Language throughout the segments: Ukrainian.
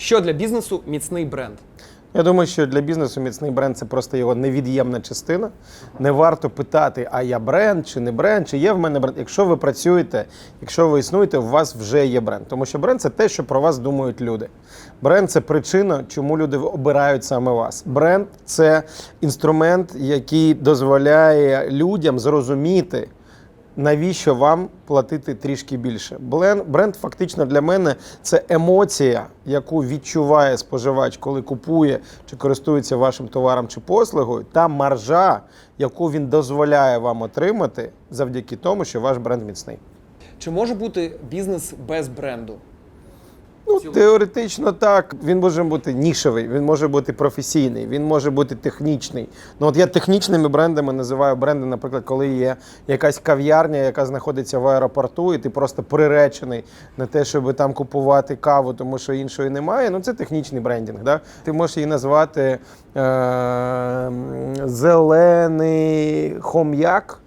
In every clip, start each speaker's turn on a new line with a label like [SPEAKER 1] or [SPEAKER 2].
[SPEAKER 1] Що для бізнесу міцний бренд?
[SPEAKER 2] Я думаю, що для бізнесу міцний бренд це просто його невід'ємна частина. Не варто питати, а я бренд чи не бренд, чи є в мене бренд. Якщо ви працюєте, якщо ви існуєте, у вас вже є бренд. Тому що бренд це те, що про вас думають люди. Бренд це причина, чому люди обирають саме вас. Бренд це інструмент, який дозволяє людям зрозуміти. Навіщо вам платити трішки більше? Бренд, фактично для мене це емоція, яку відчуває споживач, коли купує чи користується вашим товаром чи послугою, та маржа, яку він дозволяє вам отримати завдяки тому, що ваш бренд міцний.
[SPEAKER 1] Чи може бути бізнес без бренду?
[SPEAKER 2] Ну, теоретично так. Він може бути нішевий, він може бути професійний, він може бути технічний. Ну от я технічними брендами називаю бренди, наприклад, коли є якась кав'ярня, яка знаходиться в аеропорту, і ти просто приречений на те, щоб там купувати каву, тому що іншої немає. Ну це технічний брендінг. Да? Ти можеш її назвати е- зелений хом'як.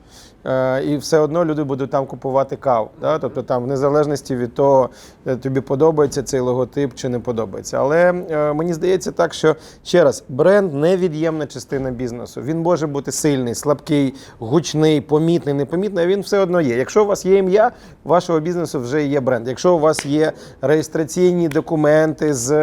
[SPEAKER 2] Е, І все одно люди будуть там купувати каву. Да? Тобто там в незалежності від того, е, тобі подобається цей логотип чи не подобається. Але е, мені здається так, що ще раз, бренд невід'ємна частина бізнесу. Він може бути сильний, слабкий, гучний, помітний, непомітний, а він все одно є. Якщо у вас є ім'я, вашого бізнесу вже є бренд. Якщо у вас є реєстраційні документи з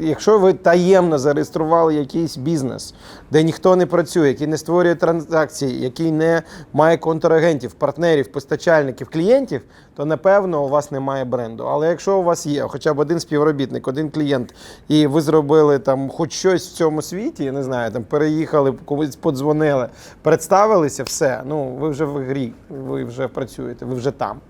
[SPEAKER 2] якщо ви таємно зареєстрували якийсь бізнес, де ніхто не працює, який не створює транзакції, який не має контрагентів, партнерів, постачальників, клієнтів, то напевно у вас немає бренду. Але якщо у вас є хоча б один співробітник, один клієнт, і ви зробили там хоч щось в цьому світі, я не знаю, там переїхали, комусь подзвонили, представилися, все. Ну ви вже в грі, ви вже працюєте, ви вже там.